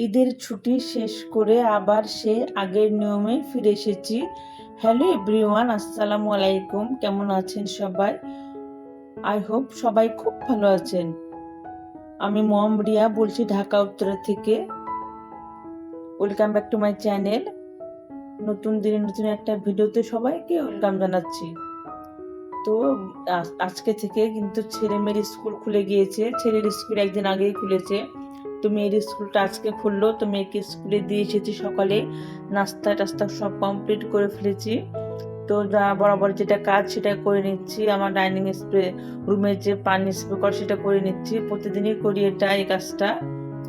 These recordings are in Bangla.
ঈদের ছুটি শেষ করে আবার সে আগের নিয়মে ফিরে এসেছি। হ্যালো এভরিওয়ান, আসসালামু আলাইকুম। কেমন আছেন সবাই? আই হোপ সবাই খুব ভালো আছেন। আমি মম রিয়া বলছি ঢাকা উত্তরা থেকে। Welcome back to my channel. নতুন দিনে নতুন একটা ভিডিওতে সবাইকে ওয়েলকাম জানাচ্ছি। তো আজ- আজকে থেকে কিন্তু ছেলে মেয়ের স্কুল খুলে গিয়েছে। ছেলের স্কুল একদিন আগেই খুলেছে। তো মেয়ের স্কুলটা আজকে খুললো তো মেয়েকে স্কুলে দিয়ে এসেছি সকালে। নাস্তা টাস্তা সব কমপ্লিট করে ফেলেছি। তো যা বরাবর যেটা কাজ সেটা করে নিচ্ছি। আমার ডাইনিং স্প্রে রুমের যে পানি স্প্রে করে সেটা করে নিচ্ছি। প্রতিদিনই করি এটা, এই কাজটা।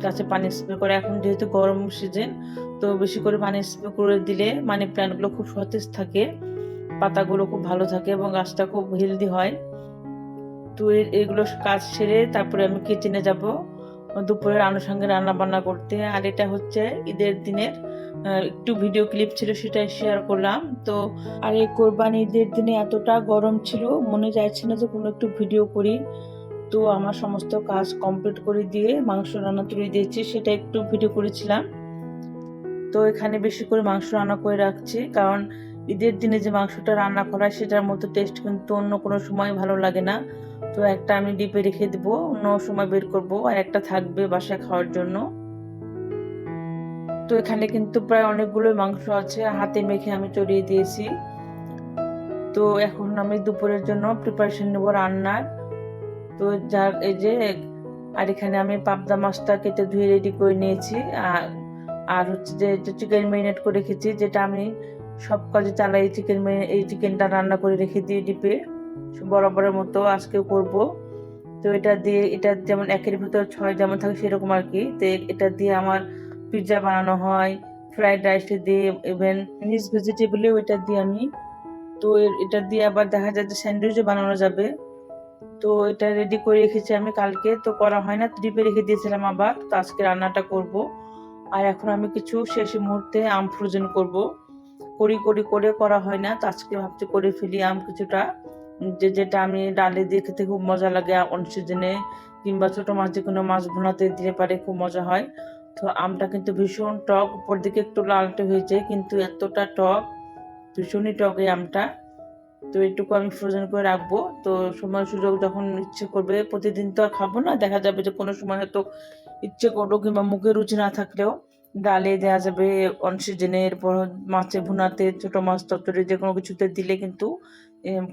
গাছে পানি স্প্রে করে। এখন যেহেতু গরম সিজন তো বেশি করে পানি স্প্রে করে দিলে মানি প্ল্যান্টগুলো খুব সতেজ থাকে, পাতাগুলো খুব ভালো থাকে এবং গাছটা খুব হেলদি হয়। তো এগুলো কাজ সেরে তারপরে আমি কিচেনে যাব। দুপুরের আনুষঙ্গে রান্না বান্না করতে। আর এটা হচ্ছে ঈদের দিনের একটু ভিডিও ক্লিপ ছিল সেটা শেয়ার করলাম। তো, আর এই কোরবানি ঈদের দিনে এতটা গরম ছিল, মনে যাচ্ছে না যে কোনো একটু ভিডিও করি। তো আমার সমস্ত কাজ কমপ্লিট করে দিয়ে মাংস রান্না তুলে দিয়েছি, সেটা একটু ভিডিও করেছিলাম। তো এখানে বেশি করে মাংস রান্না করে রাখছি, কারণ ঈদের দিনে যে মাংসটা রান্না করা সেটার মতো টেস্ট কিন্তু অন্য কোনো সময় ভালো লাগে না। তো একটা আমি ডিপে রেখে দেবো, অন্য সময় বের করব, আর একটা থাকবে বাসায় খাওয়ার জন্য। তো এখানে কিন্তু প্রায় অনেকগুলো মাংস আছে, হাতে মেখে আমি চড়িয়ে দিয়েছি। তো এখন আমি দুপুরের জন্য প্রিপারেশন নেব রান্নার। তো যার এই যে, আর এখানে আমি পাবদা মাছটা কেটে ধুয়ে রেডি করে নিয়েছি। আর আর হচ্ছে যে চিকেন ম্যারিনেট করে রেখেছি, যেটা আমি সব কাজে চালাই চিকেন এই চিকেনটা রান্না করে রেখে দিয়ে ডিপে। বরাবরের মতো আজকেও করব। তো এটা দিয়ে, এটা যেমন একের ভিতর ছয় যেমন থাকে সেরকম আর কি। তো এটা দিয়ে আমার পিৎজা বানানো হয় ফ্রাইড রাইস দিয়ে ইভেন মিক্স ভেজিটেবলেও এটা দিয়ে আমি। তো এটা দিয়ে আবার দেখা যায় যে স্যান্ডউইচও বানানো যাবে। তো এটা রেডি করে রেখেছি আমি কালকে। তো করা হয় না ট্রিপে রেখে দিয়েছিলাম আবার। তো আজকে রান্নাটা করব। আর এখন আমি কিছু শেষ মুহূর্তে আম ফ্রোজেন করব। করি করি, করে করা হয় না। তো আজকে ভাবছি করে ফেলি আম কিছুটা। যে, যেটা আমি ডালে দিয়ে খেতে খুব মজা লাগে অন সিজনে কিংবা ছোট মাছ যে কোনো মাছ ভুনাতে দিতে পারে খুব মজা হয়। তো আমটা কিন্তু ভীষণ টক, উপর দিকে একটু লালটে হয়েছে কিন্তু এতটা টক, ভীষণই টক এই আমটা। তো এটুকু আমি ফ্রোজেন করে রাখব। তো সময় সুযোগ যখন ইচ্ছে করবে প্রতিদিন তো আর খাব না। দেখা যাবে যে কোনো সময় হয়তো ইচ্ছে করল কিংবা মুখে রুচি না থাকলেও। ডালে দেওয়া যাবে অন সিজনে এরপর মাছে ভুনাতে, ছোট মাছ তরকারি যে কোনো কিছুতে দিলে কিন্তু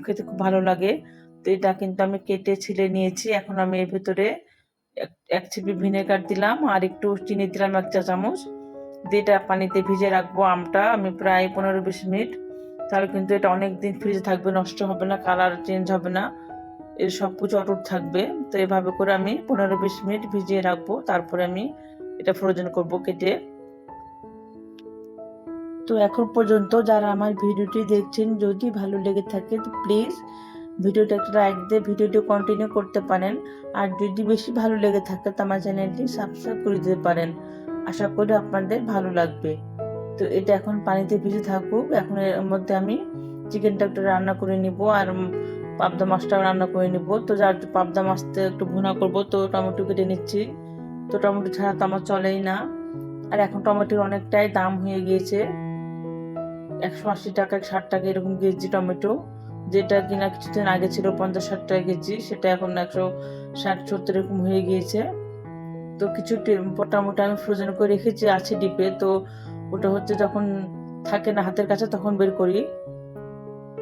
খেতে খুব ভালো লাগে। তো এটা কিন্তু আমি কেটে ছিলে নিয়েছি। এখন আমি এর ভেতরে এক- ছিপি ভিনেগার দিলাম আর একটু চিনি দিলাম এক চা চামচ। দিয়ে পানিতে ভিজে রাখব আমটা। আমি প্রায় পনেরো বিশ মিনিট। তাহলে কিন্তু এটা অনেক দিন ফ্রিজে থাকবে, নষ্ট হবে না, কালার চেঞ্জ হবে না। এর সব কিছু অটুট থাকবে। তো এভাবে করে আমি পনেরো বিশ মিনিট ভিজিয়ে রাখব। তারপরে আমি এটা ফ্রোজেন করব কেটে। তো এখন পর্যন্ত যারা আমার ভিডিওটি দেখছেন, যদি ভালো লেগে থাকে তো প্লিজ ভিডিওটা একটা লাইক দিয়ে ভিডিওটি কন্টিনিউ করতে পারেন। আর যদি বেশি ভালো লেগে থাকে তো আমার চ্যানেলটি সাবস্ক্রাইব করে দিতে পারেন। আশা করি আপনাদের ভালো লাগবে। তো এটা এখন পানিতে ভিজে থাকুক। এখন এর মধ্যে আমি চিকেনটা একটু রান্না করে নিব আর পাবদা মাছটাও রান্না করে নিব। তো যার পাবদা মাছটা একটু ভুনা করব তো টমেটো কেটে নিচ্ছি। তো টমেটো ছাড়া তো আমার চলেই না। আর এখন টমেটোর অনেকটাই দাম হয়ে গিয়েছে। একশো আশি টাকা, ষাট টাকা এরকম কেজি টমেটো। যেটা কিনা কিছুদিন আগে ছিল পঞ্চাশ ষাট টাকা কেজি, সেটা এখন একশো ষাট, সত্তর এরকম হয়ে গিয়েছে। তো কিছু টে- মোটামুটি আমি ফ্রোজেন করে রেখেছি, আছে ডিপে। তো ওটা হচ্ছে যখন থাকে না হাতের কাছে, তখন বের করি।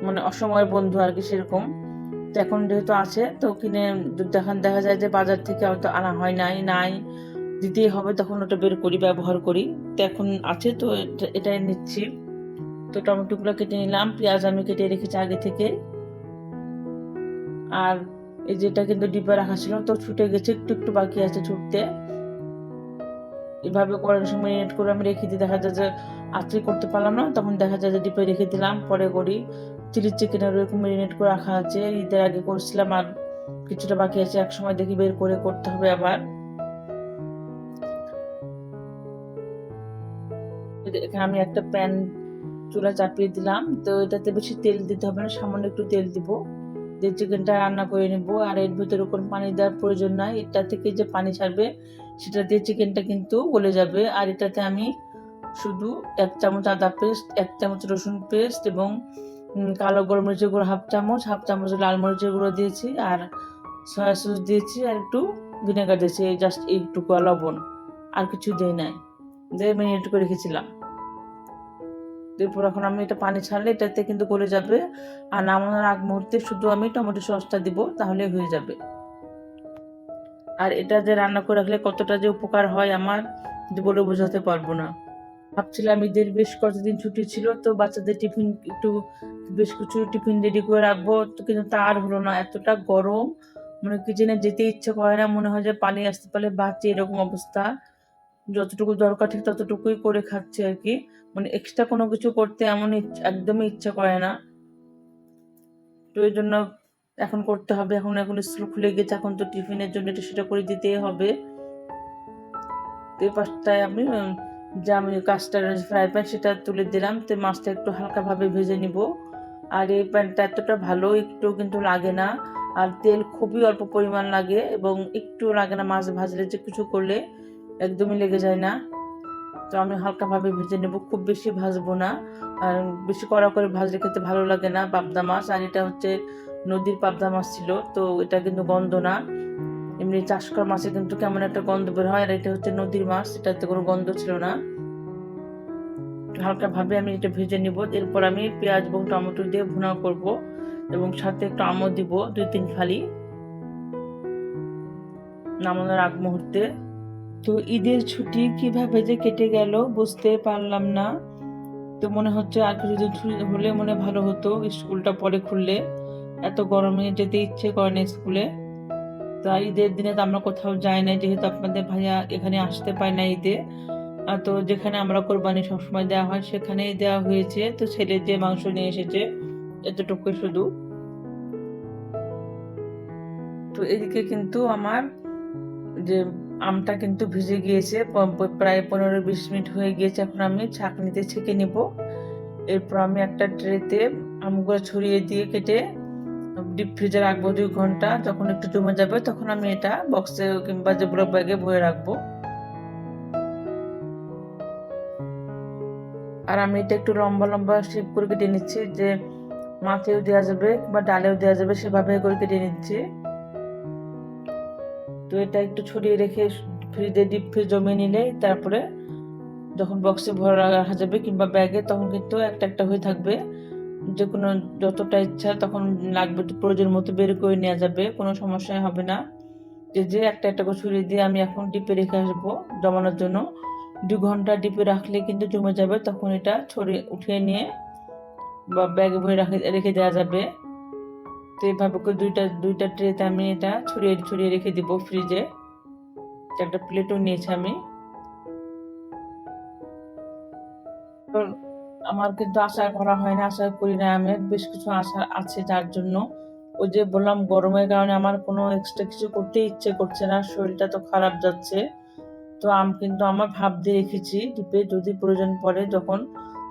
মানে অসময়ের বন্ধু আর কি সেরকম। তো এখন যেহেতু আছে, তো কিনে যখন দেখা যায় যে বাজার থেকে হয়তো আনা হয় নাই নাই। দিতেই হবে, তখন ওটা বের করি, ব্যবহার করি। তো এখন আছে, তো এটা- এটাই নিচ্ছি। তো টমেটোগুলো কেটে নিলাম, পেঁয়াজ আমি কেটে রেখেছি আগে থেকে। আর এই যেটা কিন্তু ডিব্বা রাখা ছিল, তো ছুটে গেছে, একটু একটু বাকি আছে ছুটতে। এভাবে করার সময় ম্যারিনেট করে আমি রেখে দিই। দেখা যায় যে আত্রি করতে পারলাম না, তখন দেখা যায় যে ডিপে রেখে দিলাম, পরে করি। চিলি চিকেনের এরকম ম্যারিনেট করে রাখা আছে। ঈদের আগে করছিলাম আর কিছুটা বাকি আছে, এক সময় দেখি বের করে করতে হবে আবার। এখানে আমি একটা প্যান চুলা চাপিয়ে দিলাম। তো এটাতে বেশি তেল দিতে হবে না, সামান্য একটু তেল দিব। দিয়ে চিকেনটা রান্না করে নেব, আর এর ভিতরে কোনো পানি দেওয়ার প্রয়োজন নাই। এটা থেকে যে পানি ছাড়বে সেটা দিয়ে চিকেনটা কিন্তু গলে যাবে। আর এটাতে আমি শুধু এক চামচ আদা পেস্ট, এক চামচ রসুন পেস্ট এবং কালো গোলমরিচের গুঁড়ো হাফ চামচ হাফ চামচ লাল মরিচের গুঁড়ো দিয়েছি আর সয়া সস দিয়েছি আর একটু ভিনেগার দিয়েছি জাস্ট এইটুকু লবণ। আর কিছু দিই নাই। দিয়ে মিনিট করে রেখেছিলাম। এরপর এখন আমি এটা পানি ছাড়লে এটাতে কিন্তু গলে যাবে। আর নামানোর আগ মুহূর্তে শুধু আমি টমেটো সসটা দিব তাহলে হয়ে যাবে। আর এটা যে রান্না করে রাখলে কতটা যে উপকার হয় আমার বলে বোঝাতে পারব না। ভাবছিলাম ঈদের বেশ কতদিন ছুটি ছিল, তো বাচ্চাদের টিফিন একটু, বেশ কিছু টিফিন রেডি করে রাখব, তো কিন্তু তা আর হলো না, এতটা গরম। মানে কিচেনে যেতে ইচ্ছে করে না, মনে হয় যে পালিয়ে আসতে পারলে বাচ্চা এরকম অবস্থা। যতটুকু দরকার ঠিক ততটুকুই করে খাচ্ছে আর কি। মানে এক্সট্রা কোনো কিছু করতে এমন একদমই ইচ্ছা করে না। তো এই জন্য এখন করতে হবে। এখন এখন স্কুল খুলে গেছে। এখন তো টিফিনের জন্য এটা সেটা করে দিতেই হবে। তো আমি যে আমি কাস্টার ফ্রাই প্যান সেটা তুলে দিলাম। তো মাছটা একটু হালকাভাবে ভেজে নিব। আর এই প্যানটা এতটা ভালো একটু কিন্তু লাগে না। আর তেল খুবই অল্প পরিমাণ লাগে এবং একটু লাগে না মাছ ভাজলে যে কিছু করলে একদমই লেগে যায় না। তো আমি হালকাভাবে ভেজে নেব। খুব বেশি ভাজবো না। আর বেশি কড়া করে ভাজলে খেতে ভালো লাগে না পাবদা মাছ। আর এটা হচ্ছে নদীর পাবদা মাছ ছিল, তো এটা কিন্তু গন্ধ না। এমনি চাষ করা মাছে কিন্তু কেমন একটা গন্ধ বের হয়, আর এটা হচ্ছে নদীর মাছ, এটাতে কোনো গন্ধ ছিল না। হালকা ভাবে আমি এটা ভেজে নিব, এরপর আমি পেঁয়াজ এবং টমেটো দিয়ে ভুনা করব, এবং সাথে একটু আমও দিব, দুই তিন ফালি নামানোর আগ মুহূর্তে। তো ঈদের ছুটি কীভাবে যে কেটে গেল বুঝতে পারলাম না। তো মনে হচ্ছে আর কিছুদিন হলে মনে ভালো হতো, স্কুলটা পরে খুললে। এত গরমে যেতে ইচ্ছে করে না স্কুলে। তা ঈদের দিনে তো আমরা কোথাও যাই না যেহেতু আপনাদের ভাইয়া এখানে আসতে পায় না ঈদে। তো যেখানে আমরা কোরবানি সবসময় দেওয়া হয়, সেখানেই দেওয়া হয়েছে। তো ছেলে যে মাংস নিয়ে এসেছে এতটুকু শুধু। তো এদিকে কিন্তু আমার যে আমটা কিন্তু ভিজে গিয়েছে প্রায় পনেরো বিশ মিনিট হয়ে গিয়েছে, এখন আমি ছাঁকনিতে ছেঁকে নিব। এরপর আমি একটা ট্রেতে আমগুলো ছড়িয়ে দিয়ে কেটে ডিপ ফ্রিজে রাখব দুই ঘণ্টা। যখন একটু জমে যাবে, তখন আমি এটা বক্সে কিংবা যে ব্লক ব্যাগে ভরে রাখব। আর আমি এটা একটু লম্বা লম্বা শেপ করে কেটে নিচ্ছি যে মাছেও দেওয়া যাবে বা ডালেও দেওয়া যাবে, সেভাবে করে কেটে নিচ্ছি। তো এটা একটু ছড়িয়ে রেখে ফ্রিজে ডিপ ফ্রিজ জমে নিলে তারপরে যখন বক্সে ভরে রাখা যাবে কিংবা ব্যাগে তখন কিন্তু একটা একটা হয়ে থাকবে। যে কোনো যতটা ইচ্ছা তখন লাগবে প্রয়োজন মতো বের করে নেওয়া যাবে, কোনো সমস্যাই হবে না। যে যে একটা একটা করে ছড়িয়ে দিয়ে আমি এখন ডিপে রেখে আসব জমানোর জন্য। দু ঘণ্টা ডিপে রাখলে কিন্তু জমে যাবে, তখন এটা ছড়িয়ে উঠিয়ে নিয়ে বা ব্যাগে ভরে রাখে, রেখে দেওয়া যাবে। তো এইভাবে করে দুইটা দুইটা ট্রেতে আমি এটা ছড়িয়ে ছড়িয়ে রেখে দিব ফ্রিজে। একটা প্লেটও নিয়েছি আমি। আমার কিন্তু আশা করা হয় না, আশা করি না, আমি বেশ কিছু আশা আছে যার জন্য। ওই যে বললাম, গরমের কারণে আমার কোনো এক্সট্রা কিছু করতে ইচ্ছে করছে না, শরীরটা তো খারাপ যাচ্ছে। তো আম কিন্তু আমার ভাব দিয়ে রেখেছি ডিপে, যদি প্রয়োজন পড়ে যখন,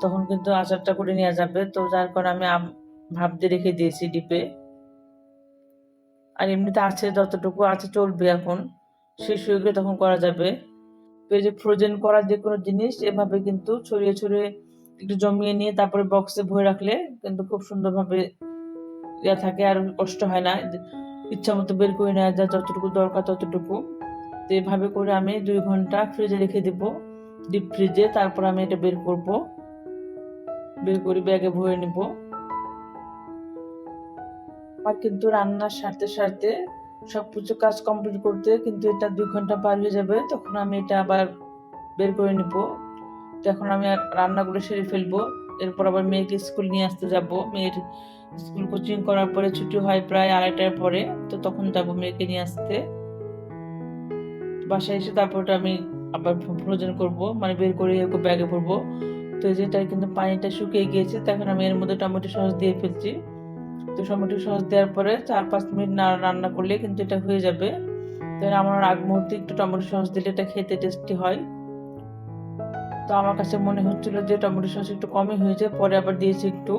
তখন কিন্তু আচারটা করে নেওয়া যাবে। তো যার কারণে আমি আম ভাব দিয়ে রেখে দিয়েছি ডিপে। আর এমনিতে আছে, যতটুকু আছে চলবে এখন, শেষ হয়ে গেলে তখন করা যাবে। যে ফ্রোজেন করা যে কোনো জিনিস, এভাবে কিন্তু ছড়িয়ে ছড়িয়ে একটু জমিয়ে নিয়ে তারপরে বক্সে ভরে রাখলে কিন্তু খুব সুন্দরভাবে ইয়া থাকে আর কষ্ট হয় না। ইচ্ছা মতো বের করে নেওয়া যায়, যতটুকু দরকার ততটুকু। তো এভাবে করে আমি দুই ঘণ্টা ফ্রিজে রেখে দেব। ডিপ ফ্রিজে তারপর আমি এটা বের করব। বের করে ব্যাগে ভরে নেব। আমার কিন্তু রান্নার সারতে সারতে সব কিছু কাজ কমপ্লিট করতে কিন্তু এটা দুই ঘণ্টা পার হয়ে যাবে, তখন আমি এটা আবার বের করে নিব। তো এখন আমি রান্নাগুলো সেরে ফেলব, এরপর আবার মেয়েকে স্কুল নিয়ে আসতে যাব। মেয়ের স্কুল কোচিং করার পরে ছুটি হয় প্রায় আড়াইটার পরে, তো তখন যাব মেয়েকে নিয়ে আসতে। বাসায় এসে তারপর আমি আবার ফ্রোজেন করব মানে বের করে ওকে ব্যাগে ভরবো। তো যেটা কিন্তু পানিটা শুকিয়ে গিয়েছে তখন আমি এর মধ্যে টমেটো সস দিয়ে ফেলছি। তো টমেটো সস দেওয়ার পরে চার পাঁচ মিনিট না, রান্না করলে কিন্তু এটা হয়ে যাবে। তো আমার আগ মুহূর্তে একটু টমেটো সস দিলে এটা খেতে টেস্টি হয়। তো আমার কাছে মনে হচ্ছিল যে টমেটো সস একটু কমই হয়েছে পরে আবার দিয়েছি একটু।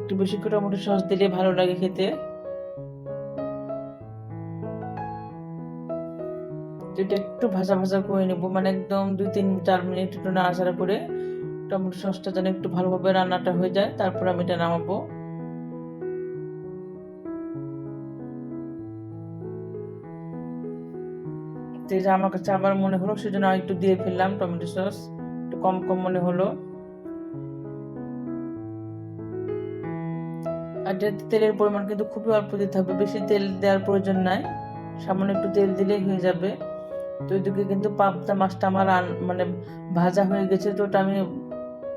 একটু বেশি করে টমেটো সস দিলে ভালো লাগে খেতে। একটু একটু ভাজা ভাজা করে নেব মানে একদম দুই তিন, চার মিনিট একটু নাড়াচাড়া করে টমেটো সসটা যেন একটু ভালোভাবে রান্নাটা হয়ে যায়, তারপর আমি এটা নামাবো। তো এই যে আমার কাছে আবার মনে হলো, সেজন্য একটু দিয়ে ফেললাম টমেটো সস। একটু কম কম মনে হলো। আর তেলের পরিমাণ কিন্তু খুবই অল্প দিতে হবে বেশি তেল দেওয়ার প্রয়োজন নাই। সামান্য একটু তেল দিলেই হয়ে যাবে। তো ওইদিকে কিন্তু পাবদা মাছটা আমার মানে ভাজা হয়ে গেছে, তো ওটা আমি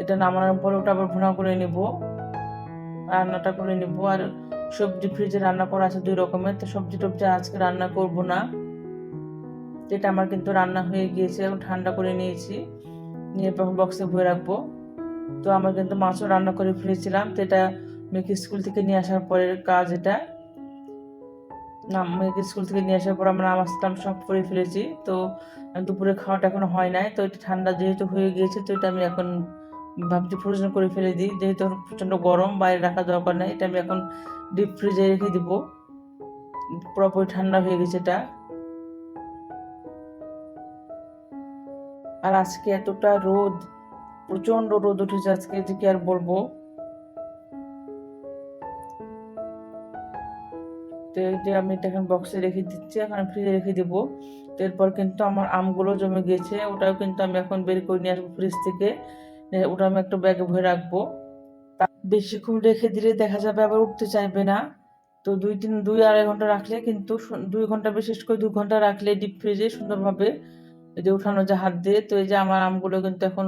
এটা নামানোর পরে ওটা আবার ভুনা করে নেব। রান্নাটা করে নেব। আর সবজি ফ্রিজে রান্না করা আছে দুই রকমের, তো সবজি টবজি আজকে রান্না করব না। যেটা আমার কিন্তু রান্না হয়ে গিয়েছে এবং ঠান্ডা করে নিয়েছি। নিয়ে বক্সে ভরে রাখব। তো আমার কিন্তু মাছও রান্না করে ফেলেছিলাম, তো এটা মেয়েকে স্কুল থেকে নিয়ে আসার পরের কাজ এটা। না, মেয়েকে স্কুল থেকে নিয়ে আসার পর আমরা নামাজ কালাম সব করে ফেলেছি, তো দুপুরে খাওয়াটা এখনও হয় নাই। তো এটা ঠান্ডা যেহেতু হয়ে গিয়েছে, তো এটা আমি এখন ভাবছি ফ্রোজেন করে ফেলে দিই। যেহেতু প্রচণ্ড গরম, বাইরে রাখা দরকার নেই, এটা আমি এখন ডিপ ফ্রিজে রেখে দিব। পুরোপুরি ঠান্ডা হয়ে গেছে এটা। আর আজকে এতটা রোদ প্রচণ্ড রোদ উঠেছে আজকে, যে কি আর বলব? তো এই যে আমি এটা এখন বক্সে রেখে দিচ্ছি, এখন ফ্রিজে রেখে দেবো। তো এরপর কিন্তু আমার আমগুলো জমে গেছে, ওটাও কিন্তু আমি এখন বের করে নিয়ে আসব ফ্রিজ থেকে। ওটা আমি একটা ব্যাগে ভরে রাখব। বেশিক্ষণ রেখে দিলে দেখা যাবে আবার উঠতে চাইবে না। তো দুই তিন, দুই আড়াই ঘণ্টা রাখলে কিন্তু দুই ঘণ্টা বিশেষ করে দুই ঘণ্টা রাখলে ডিপ ফ্রিজে সুন্দরভাবে এই যে উঠানো যে হাত দিয়ে, তো এই যে আমার আমগুলো কিন্তু এখন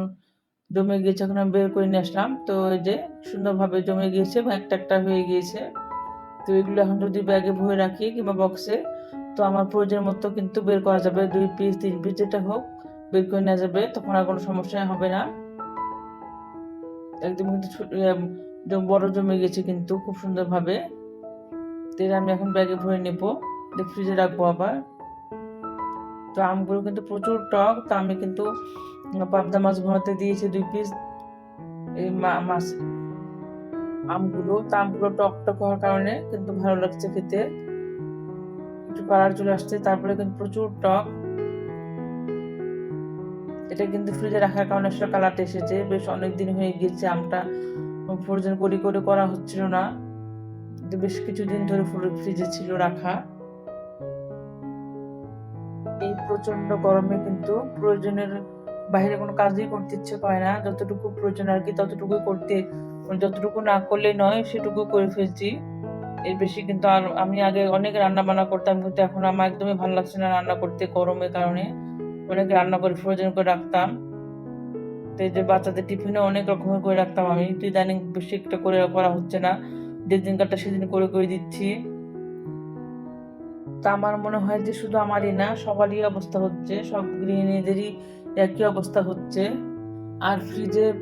জমে গিয়েছে, এখন আমি বের করে নিয়ে আসলাম। তো এই যে সুন্দরভাবে জমে গিয়েছে এবং একটা একটা হয়ে গিয়েছে। তো এগুলো এখন যদি ব্যাগে ভরে রাখি কিংবা বক্সে তো আমার প্রয়োজন মতো কিন্তু বের করা যাবে। দুই পিস তিন পিস যেটা হোক বের করে নেওয়া যাবে, তখন আর কোনো সমস্যা হবে না। একদম কিন্তু বড় জমে গেছে কিন্তু খুব সুন্দরভাবে। তো আমি এখন ব্যাগে ভরে নেব। ফ্রিজে রাখব আবার। তো আমগুলো কিন্তু প্রচুর টক, তো আমি কিন্তু পাবদা মাছ ভরাতে দিয়েছি দুই পিস এই মাছ আমগুলো। তো আমগুলো টক টক হওয়ার কারণে কিন্তু ভালো লাগছে খেতে। একটু কালার চলে আসছে, তারপরে কিন্তু প্রচুর টক। এটা কিন্তু ফ্রিজে রাখার কারণে সেটা কালারটা এসেছে। বেশ অনেক দিন হয়ে গিয়েছে আমটা। ফ্রোজেন করি, করে করা হচ্ছিল না। বেশ কিছুদিন ধরে ফ্রিজে ছিল রাখা। এই প্রচণ্ড গরমে কিন্তু প্রয়োজনের বাইরে কোনো কাজই করতে ইচ্ছে করে না। যতটুকু প্রয়োজন আর কি ততটুকুই করতে যতটুকু না করলে নয় সেটুকু করে ফেলছি। এর বেশি কিন্তু আর আমি আগে অনেক রান্না বান্না করতাম, কিন্তু এখন আমার একদমই ভালো লাগছে না রান্না করতে গরমের কারণে। অনেক রান্না করে ফ্রোজেন করে রাখতাম। তো এই যে বাচ্চাদের টিফিনে অনেক রকমের করে রাখতাম আমি। তো ইদানিং বেশি একটা করে করা হচ্ছে না। যেদিন কাটা সেদিন করে করে দিচ্ছি। তা আমার মনে হয় যে শুধু আমারই না, সবারই অবস্থা হচ্ছে। সব গৃহিণীদেরই একই অবস্থা হচ্ছে। আর ফ্রিজে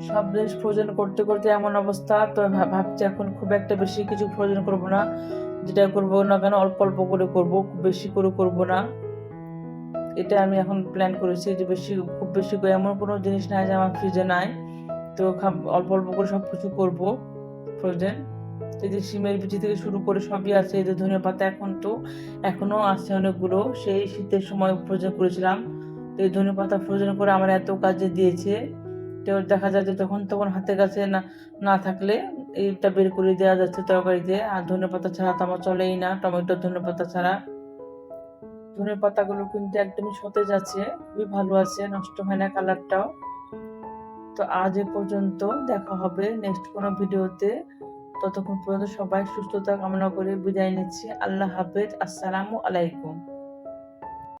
সব জিনিস ফ্রোজেন করতে করতে এমন অবস্থা, তো ভাব- ভাবছি এখন খুব একটা বেশি কিছু ফ্রোজেন করব না। যেটা করব না কেন, অল্প অল্প করে করব, খুব বেশি করে করব না। এটা আমি এখন প্ল্যান করেছি যে বেশি, খুব বেশি করে এমন কোনো জিনিস নাই যে আমার ফ্রিজে নাই। তো অল্প অল্প করে সব কিছু করব ফ্রোজেন এই যে শিমের বিচি থেকে শুরু করে সবই আছে, এই যে ধনে পাতা এখন তো এখনও আছে অনেকগুলো। সেই শীতের সময় ফ্রোজেন করেছিলাম। তো এই ধনে পাতা ফ্রোজেন করে আমার এত কাজে দিয়েছে। তো দেখা যায় যে তখন তখন হাতের কাছে না না থাকলে এইটা বের করে দেওয়া যাচ্ছে তরকারিতে। আর ধনে পাতা ছাড়া তো আমার চলেই না টমেটো ধনে পাতা ছাড়া। ধনে পাতাগুলো কিন্তু একদমই সতেজ আছে, খুবই ভালো আছে, নষ্ট হয় না কালারটাও। তো আজ এ পর্যন্ত দেখা হবে নেক্সট কোনো ভিডিওতে। ততক্ষণ পর্যন্ত সবাই সুস্থতা কামনা করে বিদায় নিচ্ছি। আল্লাহ হাফেজ। আসসালামু আলাইকুম।